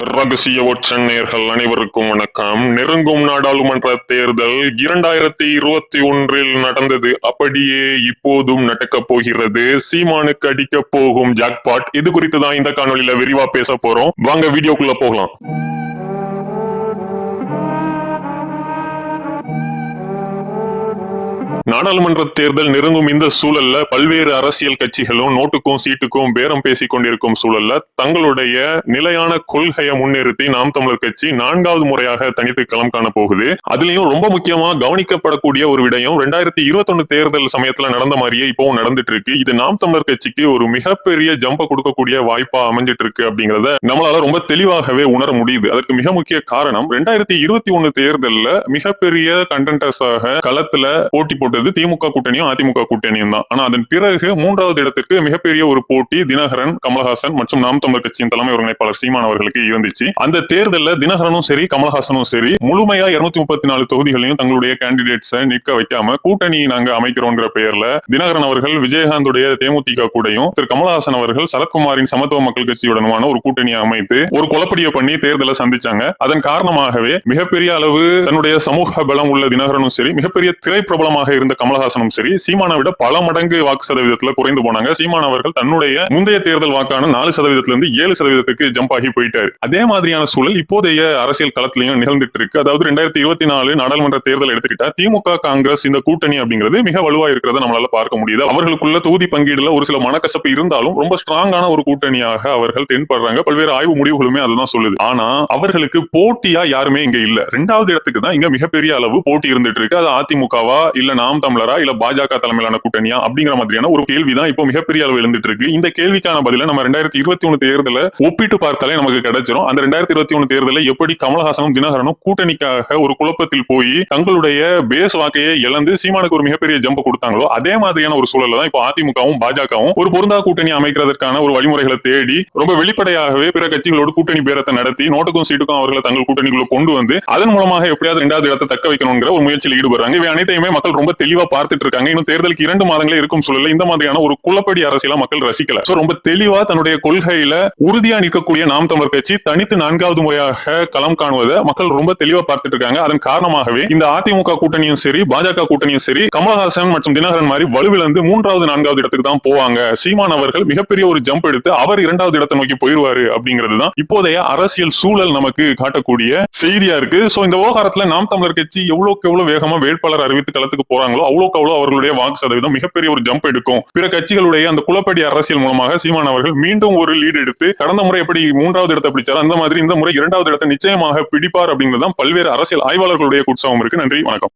ரகசிய ஒற்றன் நேர்கள் அனைவருக்கும் வணக்கம். நெருங்கும் நாடாளுமன்ற தேர்தல் இரண்டாயிரத்தி இருபத்தி ஒன்றில் நடந்தது. அப்படியே இப்போதும் நடக்கப் போகிறது. சீமானுக்கு அடிக்க போகும் ஜாக்பாட். இது குறித்து தான் இந்த காணொலியில விரிவா பேச போறோம். வாங்க வீடியோக்குள்ள போகலாம். நாடாளுமன்ற தேர்தல் நெருங்கும் இந்த சூழல்ல பல்வேறு அரசியல் கட்சிகளும் நோட்டுக்கும் சீட்டுக்கும் பேரம் பேசிக் கொண்டிருக்கும் சூழல்ல தங்களுடைய நிலையான கொள்கையை முன்னிறுத்தி நாம் தமிழர் கட்சி நான்காவது முறையாக தனித்து களம் காண போகுது. அதுலயும் ரொம்ப முக்கியமா கவனிக்கப்படக்கூடிய ஒரு விடயம் ரெண்டாயிரத்தி இருபத்தொன்னு தேர்தல் சமயத்துல நடந்த மாதிரியே இப்பவும் நடந்துட்டு இருக்கு இது நாம் தமிழர் கட்சிக்கு ஒரு மிகப்பெரிய ஜம்ப கொடுக்கக்கூடிய வாய்ப்பா அமைஞ்சிட்டு இருக்கு அப்படிங்கறத நம்மளால ரொம்ப தெளிவாகவே உணர முடியுது. அதற்கு மிக முக்கிய காரணம் ரெண்டாயிரத்தி இருபத்தி ஒன்னு தேர்தல்ல மிகப்பெரிய கண்டென்டர்ஸாக களத்துல போட்டி போட்டு போட்டது திமுக கூட்டணியும் அதிமுக கூட்டணியும் தான். ஆனா அதன் பிறகு மூன்றாவது இடத்திற்கு மிகப்பெரிய ஒரு போட்டி தினகரன் கமலஹாசன் மற்றும் நாம் தமிழர் கட்சியின் தலைமை ஒருங்கிணைப்பாளர் சீமான் அவர்களுக்கு இருந்துச்சு. அந்த தேர்தலில் தினகரனும் சரி கமலஹாசனும் சரி முழுமையா இருநூத்தி முப்பத்தி நாலு தொகுதிகளையும் தங்களுடைய கேண்டிடேட்ஸை நிற்க வைக்காம கூட்டணி நாங்க அமைக்கிறோங்கிற பெயர்ல தினகரன் அவர்கள் விஜயகாந்துடைய தேமுதிக கூடையும் திரு கமலஹாசன் அவர்கள் சரத்குமாரின் சமத்துவ மக்கள் கட்சியுடனுமான ஒரு கூட்டணியை அமைத்து ஒரு குழப்படியை பண்ணி தேர்தலை சந்திச்சாங்க. அதன் காரணமாகவே மிகப்பெரிய அளவு தன்னுடைய சமூக பலம் உள்ள தினகரனும் சரி மிகப்பெரிய திரைப்பிரபலமாக இருந்த கமலஹாசனும் சரி சீமானை விட பல மடங்கு வாக்கு சதவீதத்துல குறைந்து போனாங்க. சீமான் அவர்கள் தன்னுடைய முந்தைய தேர்தல் வாக்கான நாலு சதவீதத்துல இருந்து ஏழு சதவீதத்துக்கு ஜம்ப் ஆகி போயிட்டாரு. அதே மாதிரியான சூழல் இப்போதைய அரசியல் களத்திலையும் நிகழ்ந்துட்டு இருக்கு. அதாவது ரெண்டாயிரத்தி இருபத்தி நாலு நாடாளுமன்ற தேர்தல் எடுத்துக்கிட்டா திமுக காங்கிரஸ் இந்த கூட்டணி அப்படிங்கிறது மிக வலுவா இருக்கிறத நம்மளால பார்க்க முடியுது. அவர்களுக்குள்ள தொகுதி பங்கீடுல ஒரு சில மனக்கசப்பு இருந்தாலும் ரொம்ப ஸ்ட்ராங்கான ஒரு கூட்டணியாக அவர்கள் தென்படுறாங்க. பல்வேறு ஆய்வு முடிவுகளுமே அதுதான் சொல்லுது. ஆனா அவர்களுக்கு போட்டியா யாருமே இங்க இல்ல. ரெண்டாவது இடத்துக்கு தான் இங்க மிகப்பெரிய அளவு போட்டி இருந்துட்டு இருக்கு. அது அதிமுகவா இல்ல நாம் தமிழரா இல்ல பாஜக தலைமையிலான கூட்டணியா அப்படிங்கிற மாதிரியான ஒரு கேள்விதான் இப்போ மிகப்பெரிய அளவு எழுந்துட்டு இருக்கு இந்த கேள்விக்கான பதில நம்ம ரெண்டாயிரத்தி இருபத்தி ஒண்ணு தேர்தல ஒப்பிட்டு பார்த்தாலே நமக்கு கிடைச்சிரும். அந்த ரெண்டாயிரத்தி இருபத்தி ஒண்ணு தேர்தலில் எப்படி கமலஹாசனும் தினகரனும் கூட்டணிக்காக ஒரு குழப்பத்தில் போய் தங்களுடைய பேஸ் வாக்கையை இழந்து சீமானுக்கு ஒரு மிகப்பெரிய ஜம்ப் கொடுத்தாங்களோ அதே மாதிரியான ஒரு சூழல்ல தான் இப்போ அதிமுகவும் பாஜகவும் ஒரு பொருந்தா கூட்டணி அமைக்கிறதற்கான ஒரு வழிமுறைகளை தேடி ரொம்ப வெளிப்படையாகவே பிற கட்சிகளோடு கூட்டணி பேரத்தை நடத்தி நோட்டுக்கும் சீட்டுக்கும் அவர்களை தங்கள் கூட்டணிக்குள்ள கொண்டு வந்து அதன் மூலமாக எப்படியாவது ரெண்டாவது இடத்தை தக்க வைக்கணுங்கிற ஒரு முயற்சியில் ஈடுபடுறாங்க. இவை அனைத்தையுமே மக்கள் ரொம்ப தெளிவா பார்த்துட்டு இருக்காங்க. இன்னும் தேர்தலுக்கு இரண்டு மாதங்களே இருக்கும் சூழல்ல இந்த மாதிரியான ஒரு குளப்படி அரசியலா மக்கள் ரசிக்கல. சோ ரொம்ப தெளிவா தன்னுடைய கொள்கையில உறுதியா நிற்கக்கூடிய நாம் தமிழர் கட்சி தனித்து நான்காவது முறையாக களம் காணுவதை மக்கள் ரொம்ப தெளிவா பார்த்துட்டு இருக்காங்க. அதன் காரணமாகவே இந்த அதிமுக கூட்டணியும் சரி பாஜக கூட்டணியும் சரி கமலஹாசன் மற்றும் தினகரன் மாதிரி வலுவிழந்து மூன்றாவது நான்காவது இடத்துக்கு தான் போவாங்க. சீமான் அவர்கள் மிகப்பெரிய ஒரு ஜம்ப் எடுத்து அவர் இரண்டாவது இடத்தை நோக்கி போயிருவாரு அப்படிங்கிறது தான் இப்போதைய அரசியல் சூழல் நமக்கு காட்டக்கூடிய செய்தியா இருக்கு. சோ இந்த விவகாரத்துல நாம் தமிழர் கட்சி எவ்வளவுக்கு எவ்வளவு வேகமா வேட்பாளர் அறிவித்து களத்துக்கு போறாங்களோ அவ்வளோக்கு அவ்வளவு அவர்களுடைய வாக்கு சதவீதம் மிகப்பெரிய ஒரு ஜம்ப் எடுக்கும். பிற கட்சிகளுடைய அந்த குளப்படி அரசியல் மூலமாக சீமான் அவர்கள் மீண்டும் ஒரு லீடு எடுத்து கடந்த முறை எப்படி மூன்றாவது இடத்தை பிடிச்சார் அந்த மாதிரி இந்த முறை இரண்டாவது இடத்தை நிச்சயமாக பிடிப்பார் அப்படிங்கிறது தான் பல்வேறு அரசியல் ஆய்வாளர்களுடைய குற்றம் இருக்கு. நன்றி வணக்கம்.